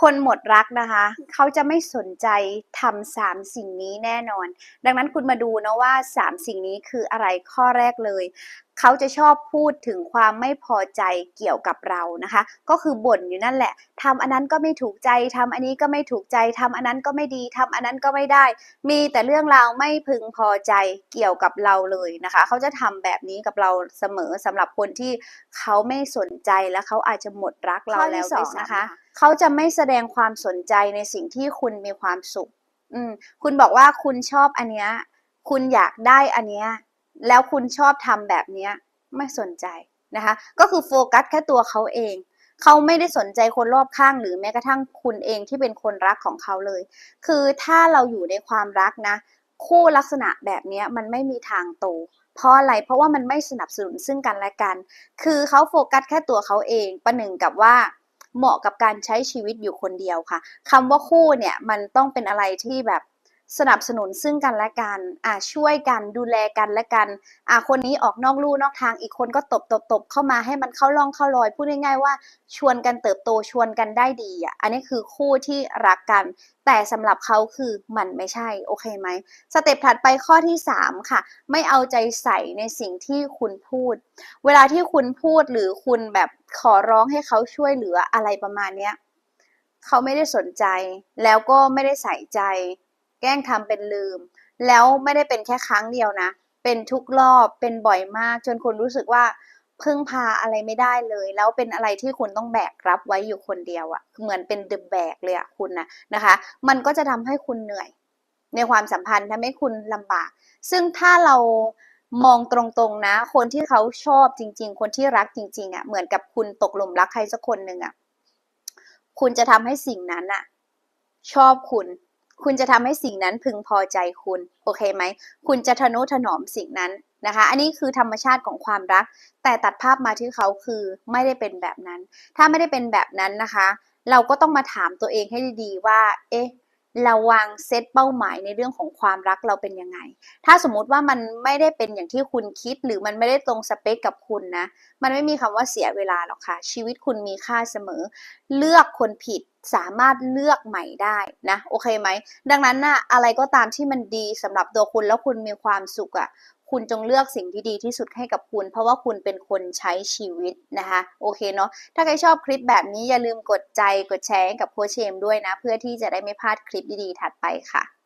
คนหมดรักนะคะ เขาจะไม่สนใจทำสามสิ่งนี้แน่นอน ดังนั้นคุณมาดูนะว่าสามสิ่งนี้คืออะไรข้อแรกเลย เขาจะชอบพูดถึงความไม่พอใจเกี่ยวกับเรานะคะ ก็คือบ่นอยู่นั่นแหละทำอันนั้นก็ไม่ถูกใจทำอันนี้ก็ไม่ถูกใจทำอันนั้นก็ไม่ดีทำอันนั้นก็ไม่ได้ มีแต่เรื่องราวไม่พึงพอใจเกี่ยวกับเราเลยนะคะ เขาจะทำแบบนี้กับเราเสมอสำหรับคนที่เขาไม่สนใจและเขาอาจจะหมดรักเราข้อที่แล้วสด้อวงยซ้ำนะคะเขาจะไม่แสดงความสนใจในสิ่งที่คุณมีความสุข อืม คุณบอกว่าคุณชอบอันเนี้ย คุณอยากได้อันเนี้ย แล้วคุณชอบทำแบบเนี้ยไม่สนใจนะคะ ก็คือโฟกัสแค่ตัวเขาเอง เขาไม่ได้สนใจคนรอบข้างหรือแม้กระทั่งคุณเองที่เป็นคนรักของเขาเลย คือถ้าเราอยู่ในความรักนะ คู่ลักษณะแบบนี้มันไม่มีทางโตเพราะอะไร เพราะว่ามันไม่สนับสนุนซึ่งกันและกัน คือเขาโฟกัสแค่ตัวเขาเอง ประหนึ่งกับว่าเหมาะกับการใช้ชีวิตอยู่คนเดียวค่ะคำว่าคู่เนี่ยมันต้องเป็นอะไรที่แบบ สนับสนุนซึ่งกันและกันอ่าช่วยกันดูแลกันและกันอ่าคนนี้ออกนอกลู่นอกทางอีกคนก็ตบตบตบเข้ามาให้มันเข้าร่องเข้ารอยพูดง่ายๆว่า ชวนกันเติบโตชวนกันได้ดีอะอันนี้คือคู่ที่รักกัน แต่สำหรับเขาคือมันไม่ใช่โอเคไหมสเต็ปถัดไปข้อที่สามค่ะ ไม่เอาใจใส่ในสิ่งที่คุณพูด เวลาที่คุณพูดหรือคุณแบบขอร้องให้เขาช่วยเหลืออะไรประมาณเนี้ยเขาไม่ได้สนใจแล้วก็ไม่ได้ใส่ใจ แกล้งทำเป็นลืม แล้วไม่ได้เป็นแค่ครั้งเดียวนะ เป็นทุกรอบเป็นบ่อยมาก จนคุณรู้สึกว่าพึ่งพาอะไรไม่ได้เลย แล้วเป็นอะไรที่คุณต้องแบกรับไว้อยู่คนเดียวอะ่ะเหมือนเป็นเดอะแบกเลยอะ่ะคุณนะนะคะ มันก็จะทำให้คุณเหนื่อย ในความสัมพันธ์ทำให้คุณลำบาก ซึ่งถ้าเรามองตรงๆนะ คนที่เขาชอบจริง ๆ คนที่รักจริง ๆอะ่ะเหมือนกับคุณตกหลุมรักใครสักคนหนึ่งอะ่ะคุณจะทำให้สิ่งนั้นอะชอบคุณ คุณจะทำให้สิ่งนั้นพึงพอใจคุณโอเคไหม คุณจะทนุถนอมสิ่งนั้นนะคะ อันนี้คือธรรมชาติของความรัก แต่ตัดภาพมาที่เขาคือไม่ได้เป็นแบบนั้น ถ้าไม่ได้เป็นแบบนั้นนะคะ เราก็ต้องมาถามตัวเองให้ดีๆว่า เอ๊ะเราวางเซตเป้าหมายในเรื่องของความรักเราเป็นยังไง ถ้าสมมุติว่ามันไม่ได้เป็นอย่างที่คุณคิด หรือมันไม่ได้ตรงสเปคกับคุณนะ มันไม่มีคำว่าเสียเวลาหรอกค่ะ ชีวิตคุณมีค่าเสมอ เลือกคนผิด สามารถเลือกใหม่ได้นะโอเคไหม ดังนั้นนะอะไรก็ตามที่มันดีสำหรับตัวคุณแล้วคุณมีความสุขอะ่ะคุณจงเลือกสิ่งที่ดีที่สุดให้กับคุณ เพราะว่าคุณเป็นคนใช้ชีวิตนะคะโอเคเนาะถ้าใครชอบคลิปแบบนี้อย่าลืมกดใจกดแชร์กับโคชเชมด้วยนะ เพื่อที่จะได้ไม่พลาดคลิปดีๆถัดไปค่ะ